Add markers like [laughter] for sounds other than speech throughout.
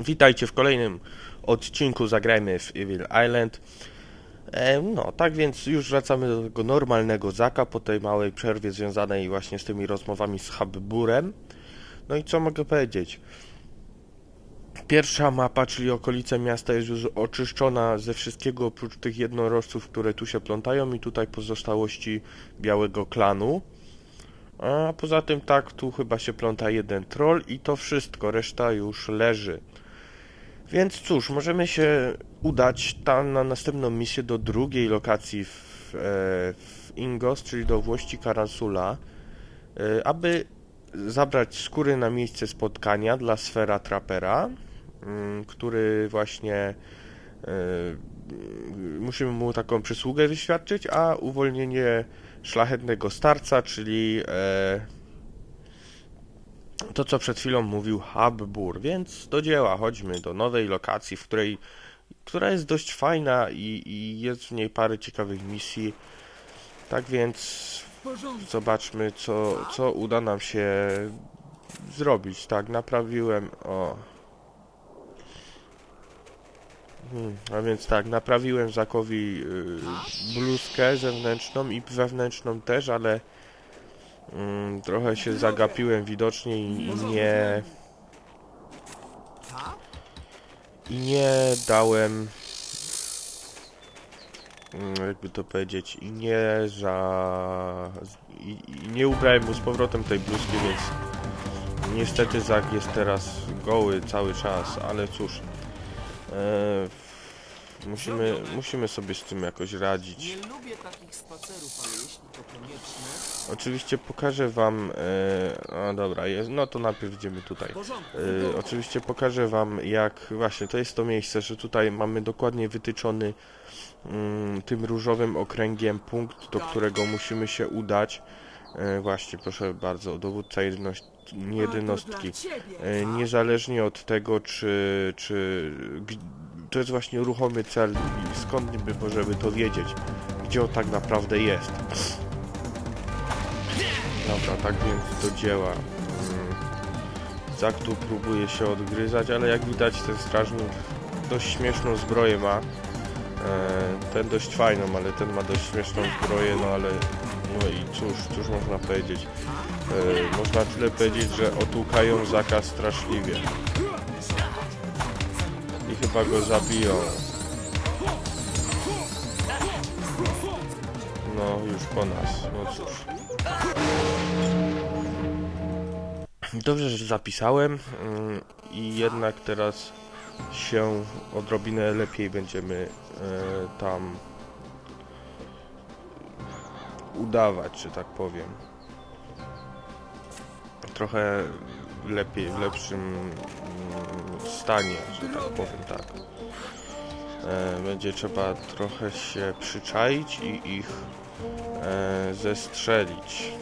Witajcie w kolejnym odcinku Zagrajmy w Evil Island. E, no, tak więc już wracamy do tego normalnego Zaka po tej małej przerwie związanej właśnie z tymi rozmowami z Habburem. No i co mogę powiedzieć? Pierwsza mapa, czyli okolice miasta jest już oczyszczona ze wszystkiego oprócz tych jednorożców, które tu się plątają i tutaj pozostałości białego klanu. A poza tym tak, tu chyba się pląta jeden troll i to wszystko, reszta już leży. Więc cóż, możemy się udać tam na następną misję do drugiej lokacji w, e, w Ingos, czyli do Włości Karansula, e, aby zabrać skóry na miejsce spotkania dla Sfera Trapera, mm, który właśnie e, musimy mu taką przysługę wyświadczyć, a uwolnienie szlachetnego starca, czyli to, co przed chwilą mówił Habbur, więc do dzieła, chodźmy do nowej lokacji, w której, która jest dość fajna i, i jest w niej parę ciekawych misji. Tak więc zobaczmy, co, co uda nam się zrobić. Tak, naprawiłem, o... Hmm, a więc tak, naprawiłem Zakowi y, bluzkę zewnętrzną i wewnętrzną też, ale Mm, trochę się zagapiłem widocznie i, nie... I nie dałem... mm, Jakby to powiedzieć, i nie za... I, i nie ubrałem mu z powrotem tej bluzki, więc... Niestety Zak jest teraz goły cały czas, ale cóż... E, musimy, musimy sobie z tym jakoś radzić. Nie lubię takich spacerów, ale jeśli to konieczne, Oczywiście pokażę wam. E, a dobra, jest, no to najpierw idziemy tutaj. E, oczywiście pokażę wam jak właśnie to jest to miejsce, że tutaj mamy dokładnie wytyczony mm, tym różowym okręgiem punkt, do którego musimy się udać. E, właśnie, proszę bardzo, dowódca jedność, jednostki. E, niezależnie od tego, czy, czy to jest właśnie ruchomy cel i skąd niby możemy to wiedzieć, gdzie on tak naprawdę jest. Dobra, tak więc do dzieła. Mm. Zak tu próbuje się odgryzać, ale jak widać ten strażnik dość śmieszną zbroję ma. E, ten dość fajną, ale ten ma dość śmieszną zbroję, no ale no i cóż, cóż można powiedzieć. E, można tyle powiedzieć, że otłukają Zaka straszliwie. Chyba go zabiją. No, już po nas. No cóż. Dobrze, że zapisałem mm, i jednak teraz się odrobinę lepiej będziemy e, tam udawać, że tak powiem. Trochę lepiej, w lepszym mm, stanie, że tak powiem, tak. E, Będzie trzeba trochę się przyczaić i ich e, zestrzelić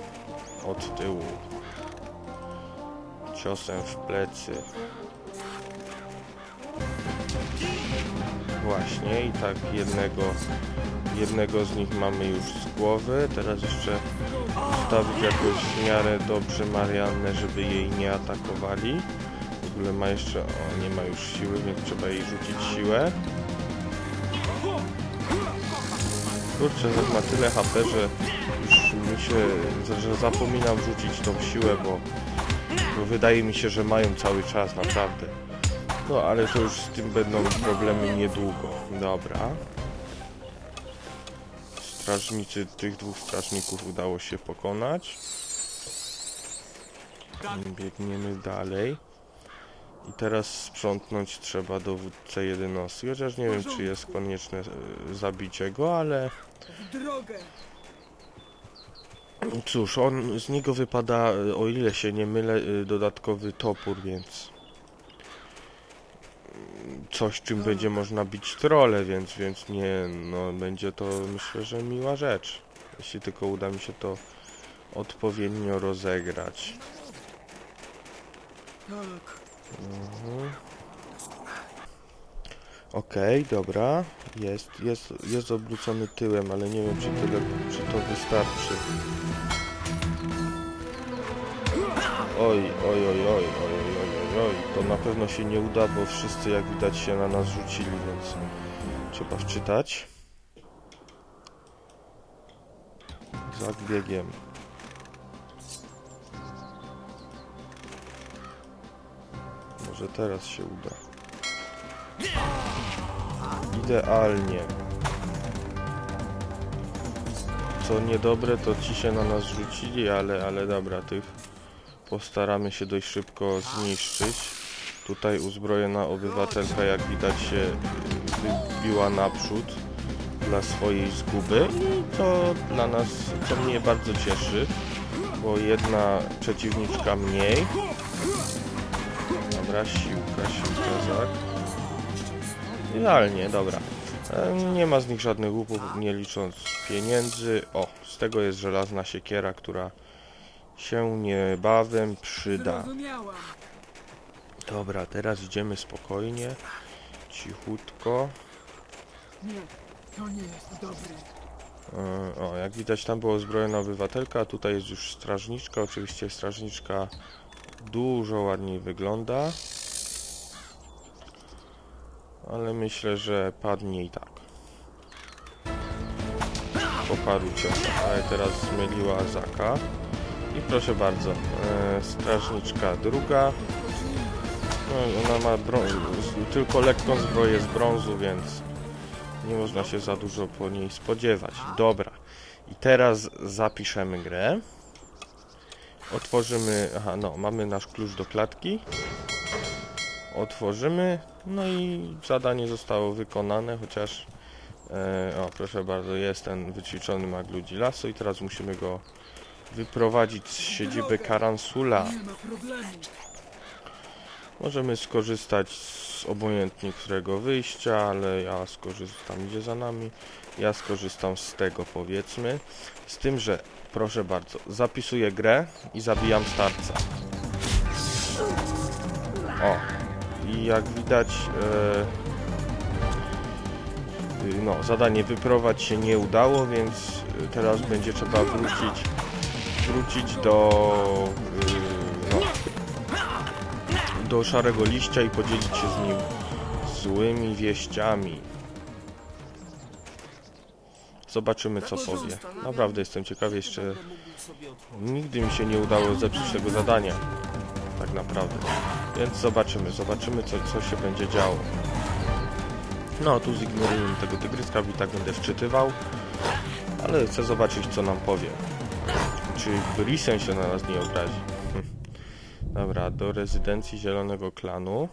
od tyłu ciosem w plecy. Właśnie i tak jednego jednego z nich mamy już z głowy. Teraz jeszcze ustawić jakoś w miarę dobrze Mariannę, żeby jej nie atakowali. W ogóle ma jeszcze, o nie ma już siły, więc trzeba jej rzucić siłę. Kurczę, tak ma tyle HP, że już mi się, że zapominam rzucić tą siłę, bo, bo wydaje mi się, że mają cały czas, naprawdę. No, ale to już z tym będą problemy niedługo. Dobra. Strażnicy, tych dwóch strażników udało się pokonać. Biegniemy dalej. I teraz sprzątnąć trzeba dowódcę jednostki, chociaż nie wiem, czy jest konieczne e, zabicie go, ale! Cóż, on z niego wypada, e, o ile się nie mylę, e, dodatkowy topór, więc coś czym będzie można bić trole, więc, więc nie, no będzie to myślę, że miła rzecz. Jeśli tylko uda mi się to odpowiednio rozegrać. Mhm. Okej, dobra. Jest, jest, jest obrócony tyłem, ale nie wiem, czy, tyle, czy to wystarczy. Oj, oj, oj, oj, oj, oj, to na pewno się nie uda, bo wszyscy jak widać się na nas rzucili, więc trzeba wczytać. Za biegiem. Może teraz się uda. Idealnie. Co niedobre, to ci się na nas rzucili, ale, ale dobra, tych postaramy się dość szybko zniszczyć. Tutaj uzbrojona obywatelka, jak widać, się wybiła naprzód dla swojej zguby to dla nas, co mnie bardzo cieszy, bo jedna przeciwniczka mniej. Dobra, siłka, siłka, tak. Idealnie, dobra. Nie ma z nich żadnych łupów, nie licząc pieniędzy. O, z tego jest żelazna siekiera, która się niebawem przyda. Dobra, teraz idziemy spokojnie, cichutko. Nie, to nie jest dobre. E, O, jak widać tam była uzbrojona obywatelka, a tutaj jest już strażniczka. Oczywiście strażniczka dużo ładniej wygląda. Ale myślę, że padnie i tak. Po paru ciosach, ale teraz zmyliła Zaka. I proszę bardzo, e, strażniczka druga. No, ona ma tylko lekką zbroję z brązu, więc nie można się za dużo po niej spodziewać. Dobra. I teraz zapiszemy grę. Otworzymy. Aha, no, mamy nasz klucz do klatki. Otworzymy. No i zadanie zostało wykonane, chociaż. E, o, proszę bardzo, jest ten wyćwiczony mag ludzi lasu i teraz musimy go wyprowadzić z siedziby Karansula. Możemy skorzystać z obojętnie którego wyjścia, ale ja skorzystam, idzie za nami. Ja skorzystam z tego powiedzmy. Z tym, że proszę bardzo, zapisuję grę i zabijam starca. O, i jak widać, e, y, no, zadanie wyprowadź się nie udało, więc y, teraz będzie trzeba wrócić, wrócić do, y, no, do szarego liścia i podzielić się z nim złymi wieściami. Zobaczymy co powie. Naprawdę jestem ciekaw jeszcze. Nigdy mi się nie udało zepsuć tego zadania. Tak naprawdę. Więc zobaczymy, zobaczymy co, co się będzie działo. No, tu zignorujemy tego tygryska, i tak będę wczytywał. Ale chcę zobaczyć co nam powie. Czy Brisen się na nas nie obrazi. Hm. Dobra, do rezydencji Zielonego Klanu.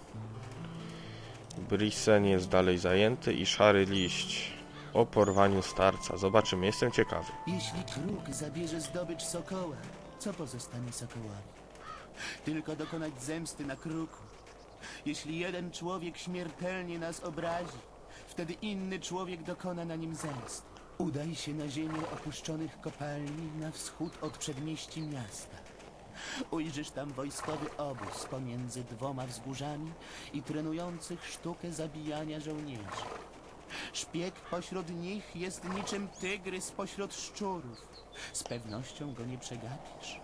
Brisen jest dalej zajęty i Szary Liść o porwaniu starca. Zobaczymy, jestem ciekawy. Jeśli kruk zabierze zdobycz sokoła, co pozostanie sokołowi? Tylko dokonać zemsty na kruku. Jeśli jeden człowiek śmiertelnie nas obrazi, wtedy inny człowiek dokona na nim zemsty. Udaj się na ziemię opuszczonych kopalni na wschód od przedmieści miasta. Ujrzysz tam wojskowy obóz pomiędzy dwoma wzgórzami i trenujących sztukę zabijania żołnierzy. Szpieg pośród nich jest niczym tygrys pośród szczurów. Z pewnością go nie przegapisz.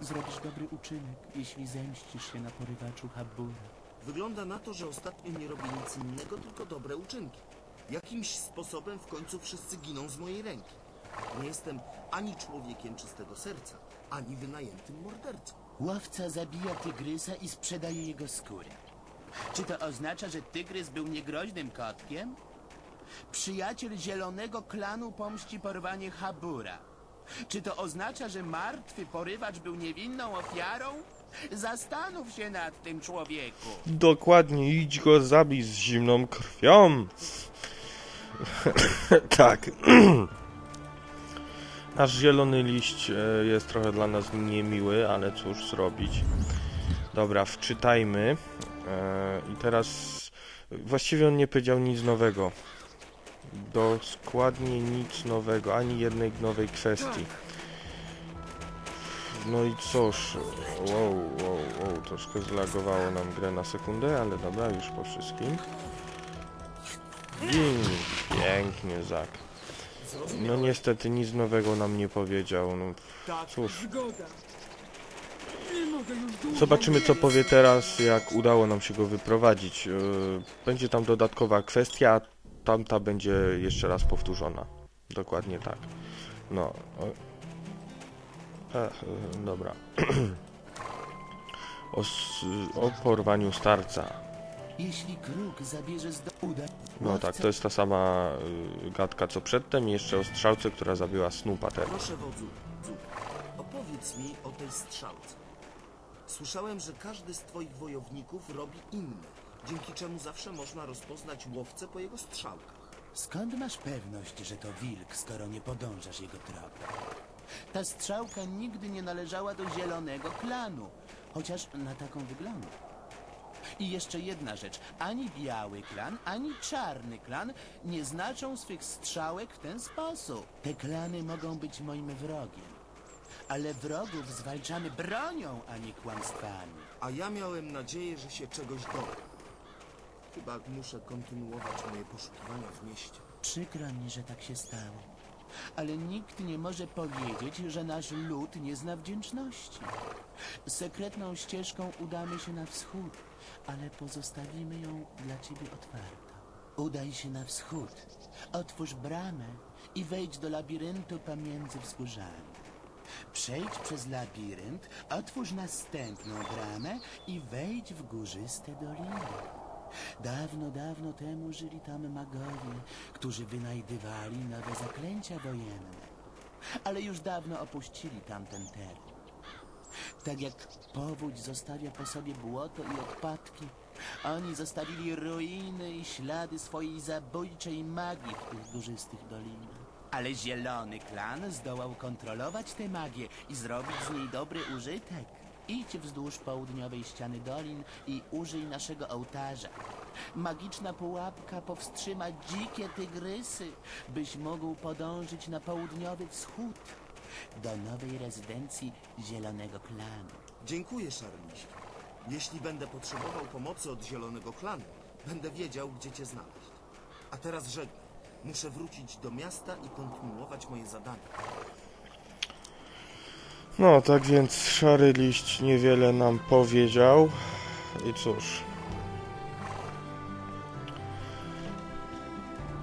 Zrobisz dobry uczynek, jeśli zemścisz się na porywaczu Habura. Wygląda na to, że ostatnio nie robię nic innego, tylko dobre uczynki. Jakimś sposobem w końcu wszyscy giną z mojej ręki. Nie jestem ani człowiekiem czystego serca, ani wynajętym mordercą. Łowca zabija tygrysa i sprzedaje jego skórę. Czy to oznacza, że tygrys był niegroźnym kotkiem? Przyjaciel zielonego klanu pomści porwanie Habura. Czy to oznacza, że martwy porywacz był niewinną ofiarą? Zastanów się nad tym człowieku. Dokładnie, idź go zabij z zimną krwią. [coughs] tak. [coughs] Nasz zielony liść e, jest trochę dla nas niemiły, ale cóż zrobić. Dobra, wczytajmy. E, I teraz właściwie on nie powiedział nic nowego. Dokładnie nic nowego, ani jednej nowej kwestii. No i cóż, wow, wow, wow, troszkę zlagowało nam grę na sekundę, ale dobra, już po wszystkim. Gin, pięknie, Zak. No niestety nic nowego nam nie powiedział, no Cóż. Zobaczymy co powie teraz, jak udało nam się go wyprowadzić. Yy, Będzie tam dodatkowa kwestia, tamta będzie jeszcze raz powtórzona. Dokładnie tak. No. Ech, yy, dobra. [clears throat] O, o porwaniu starca. Jeśli kruk zabierze z do... Uda... No tak, to jest ta sama y, gadka co przedtem i jeszcze o strzałce, która zabiła Snoopa teraz. Proszę wodzu, wodzu, opowiedz mi o tej strzałce. Słyszałem, że każdy z twoich wojowników robi inne, dzięki czemu zawsze można rozpoznać łowcę po jego strzałkach. Skąd masz pewność, że to wilk, skoro nie podążasz jego tropem? Ta strzałka nigdy nie należała do zielonego klanu, chociaż na taką wygląda. I jeszcze jedna rzecz. Ani biały klan, ani czarny klan nie znaczą swych strzałek w ten sposób. Te klany mogą być moim wrogiem. Ale wrogów zwalczamy bronią, a nie kłamstwami. A ja miałem nadzieję, że się czegoś dowiem. Chyba muszę kontynuować moje poszukiwania w mieście. Przykro mi, że tak się stało. Ale nikt nie może powiedzieć, że nasz lud nie zna wdzięczności. Sekretną ścieżką udamy się na wschód, ale pozostawimy ją dla ciebie otwartą. Udaj się na wschód, otwórz bramę i wejdź do labiryntu pomiędzy wzgórzami. Przejdź przez labirynt, otwórz następną bramę i wejdź w górzyste doliny. Dawno, dawno temu żyli tam magowie, którzy wynajdywali nowe zaklęcia wojenne. Ale już dawno opuścili tamten teren. Tak jak powódź zostawia po sobie błoto i odpadki, oni zostawili ruiny i ślady swojej zabójczej magii w tych górzystych dolinach. Ale zielony klan zdołał kontrolować tę magię i zrobić z niej dobry użytek. Idź wzdłuż południowej ściany dolin i użyj naszego ołtarza. Magiczna pułapka powstrzyma dzikie tygrysy, byś mógł podążyć na południowy wschód do nowej rezydencji Zielonego Klanu. Dziękuję, Szarliście. Jeśli będę potrzebował pomocy od Zielonego Klanu, będę wiedział, gdzie cię znaleźć. A teraz żegnam. Muszę wrócić do miasta i kontynuować moje zadania. No, tak więc Szary Liść niewiele nam powiedział. I cóż.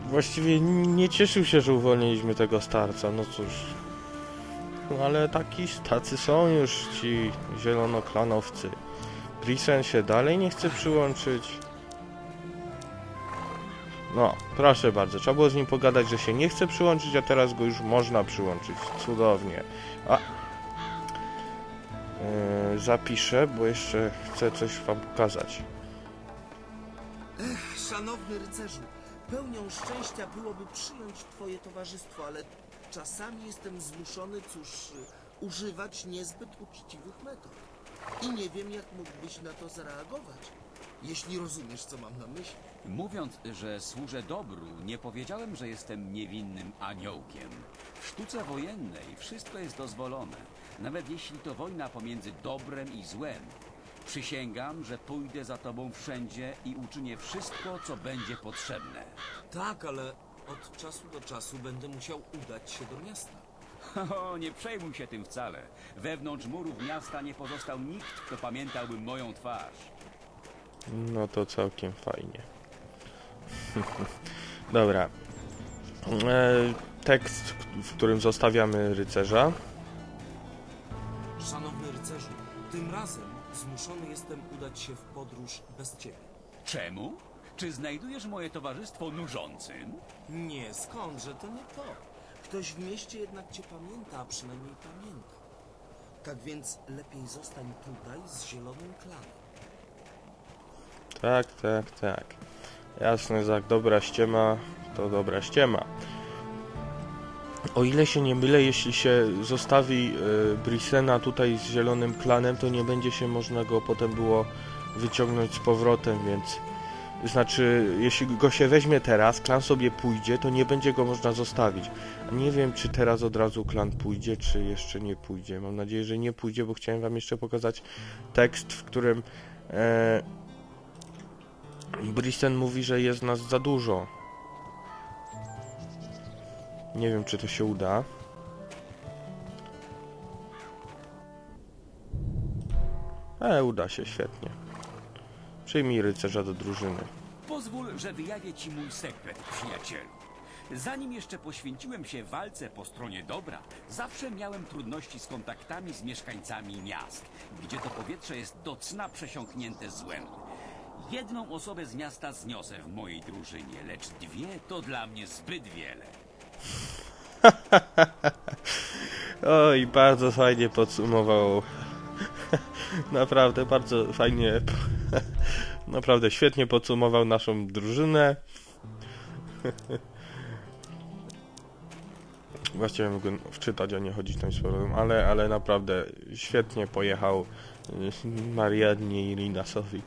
Właściwie nie cieszył się, że uwolniliśmy tego starca, no cóż. Ale taki, tacy są już ci zielonoklanowcy. Grisen się dalej nie chce przyłączyć. No, proszę bardzo, trzeba było z nim pogadać, że się nie chce przyłączyć, a teraz go już można przyłączyć. Cudownie. A, Yy, zapiszę, bo jeszcze chcę coś wam pokazać. Szanowny rycerzu, pełnią szczęścia byłoby przyjąć twoje towarzystwo, ale czasami jestem zmuszony, cóż, y, używać niezbyt uczciwych metod. I nie wiem, jak mógłbyś na to zareagować, jeśli rozumiesz, co mam na myśli. Mówiąc, że służę dobru, nie powiedziałem, że jestem niewinnym aniołkiem. W sztuce wojennej wszystko jest dozwolone, nawet jeśli to wojna pomiędzy dobrem i złem. Przysięgam, że pójdę za tobą wszędzie i uczynię wszystko, co będzie potrzebne. Tak, ale od czasu do czasu będę musiał udać się do miasta. [laughs] O, nie przejmuj się tym wcale. Wewnątrz murów miasta nie pozostał nikt, kto pamiętałby moją twarz. No to całkiem fajnie. [laughs] Dobra. E, tekst, w którym zostawiamy rycerza. Szanowny rycerzu, tym razem zmuszony jestem udać się w podróż bez ciebie. Czemu? Czy znajdujesz moje towarzystwo nużącym? Nie, skądże, to nie to. Ktoś w mieście jednak cię pamięta, a przynajmniej pamięta. Tak więc lepiej zostań tutaj z zielonym klanem. Tak, tak, tak. Jasne, jak dobra ściema, to dobra ściema. O ile się nie mylę, jeśli się zostawi y, Brisena tutaj z zielonym klanem, to nie będzie się można go potem było wyciągnąć z powrotem, więc znaczy, jeśli go się weźmie teraz, klan sobie pójdzie, to nie będzie go można zostawić. Nie wiem, czy teraz od razu klan pójdzie, czy jeszcze nie pójdzie. Mam nadzieję, że nie pójdzie, bo chciałem wam jeszcze pokazać tekst, w którym e, Bristen mówi, że jest nas za dużo. Nie wiem, czy to się uda. E, uda się, świetnie. Przyjmij rycerza do drużyny. Pozwól, że wyjawię ci mój sekret, przyjacielu. Zanim jeszcze poświęciłem się walce po stronie dobra, zawsze miałem trudności z kontaktami z mieszkańcami miast, gdzie to powietrze jest do cna przesiąknięte złem. Jedną osobę z miasta zniosę w mojej drużynie, lecz dwie to dla mnie zbyt wiele. [laughs] Oj, bardzo fajnie podsumował. [laughs] Naprawdę bardzo fajnie. Naprawdę świetnie podsumował naszą drużynę. [laughs] Właściwie mógłbym wczytać, a nie chodzić tym słowem, ale, ale naprawdę świetnie pojechał y, Mariannie i Linasowi.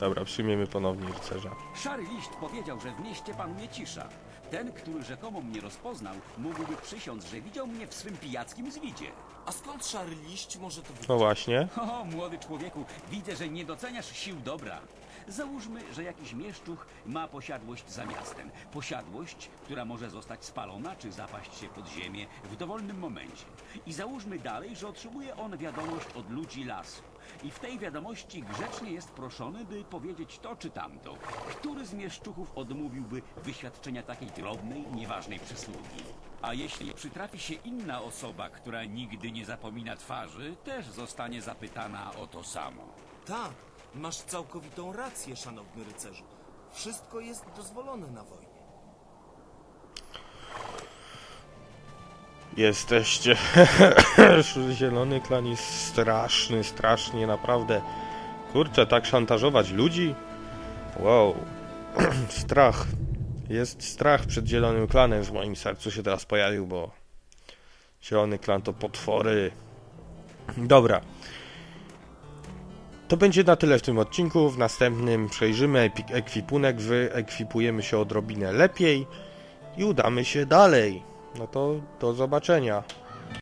Dobra, przyjmiemy ponownie rycerza. Szary liść powiedział, że w mieście panuje cisza. Ten, który rzekomo mnie rozpoznał, mógłby przysiąc, że widział mnie w swym pijackim zwidzie. A skąd szary liść może to być? No właśnie. O, młody człowieku, widzę, że nie doceniasz sił dobra. Załóżmy, że jakiś mieszczuch ma posiadłość za miastem. Posiadłość, która może zostać spalona czy zapaść się pod ziemię w dowolnym momencie. I załóżmy dalej, że otrzymuje on wiadomość od ludzi lasu. I w tej wiadomości grzecznie jest proszony, by powiedzieć to czy tamto. Który z mieszczuchów odmówiłby wyświadczenia takiej drobnej, nieważnej przysługi? A jeśli przytrafi się inna osoba, która nigdy nie zapomina twarzy, też zostanie zapytana o to samo. Tak, masz całkowitą rację, szanowny rycerzu. Wszystko jest dozwolone na wojnie. Jesteście. [laughs] Zielony klan jest straszny, strasznie, naprawdę. Kurczę, tak szantażować ludzi? Wow. [clears throat] Strach. Jest strach przed zielonym klanem w moim sercu się teraz pojawił, bo zielony klan to potwory. Dobra. To będzie na tyle w tym odcinku. W następnym przejrzymy ekwipunek, wyekwipujemy się odrobinę lepiej i udamy się dalej. No to do zobaczenia.